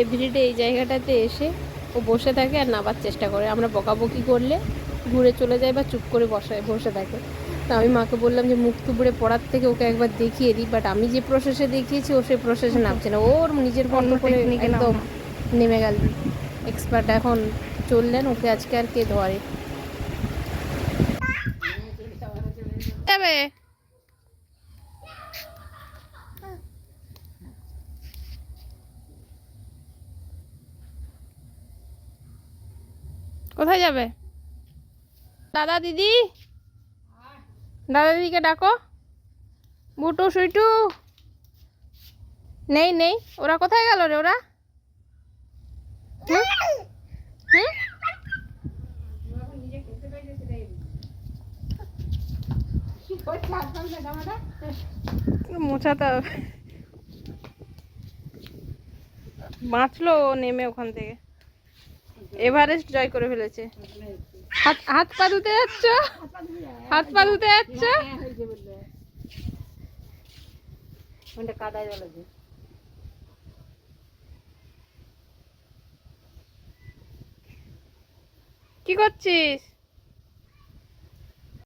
Everyday এই জায়গাটাতে এসে ও বসে থাকে আর নাবার চেষ্টা করে। আমরা বকাবকি করলে ঘুরে চলে যায় বা চুপ করে বসায় বসে থাকে। তা আমি মাকে বললাম যে মুখ তুবড়ে পড়ার থেকে ওকে একবার দেখিয়ে দিই বাট আমি যে প্রসেসে দেখিয়েছি ও সেই প্রসেসে নামছে না। ওর নিজের বন্ধ করে একদম নেমে গেল। এক্সপার্ট এখন চললেন ওকে আজকে আর কে ধরে? কোথায় যাবে? দাদা দিদি? দাদা দিদিকে ডাকো। বুটু, সুইটু? নেই নেই। ওরা কোথায় গেল রে ওরা? মোছাতে বাঁচলো নেমে ওখান থেকে। এভারেস্ট জয় করে ফেলেছে। হাত হাত পা ধুতে যাচ্ছ? হাত পা ধুতে যাচ্ছ? কাদায় জলেছে কি করছিস?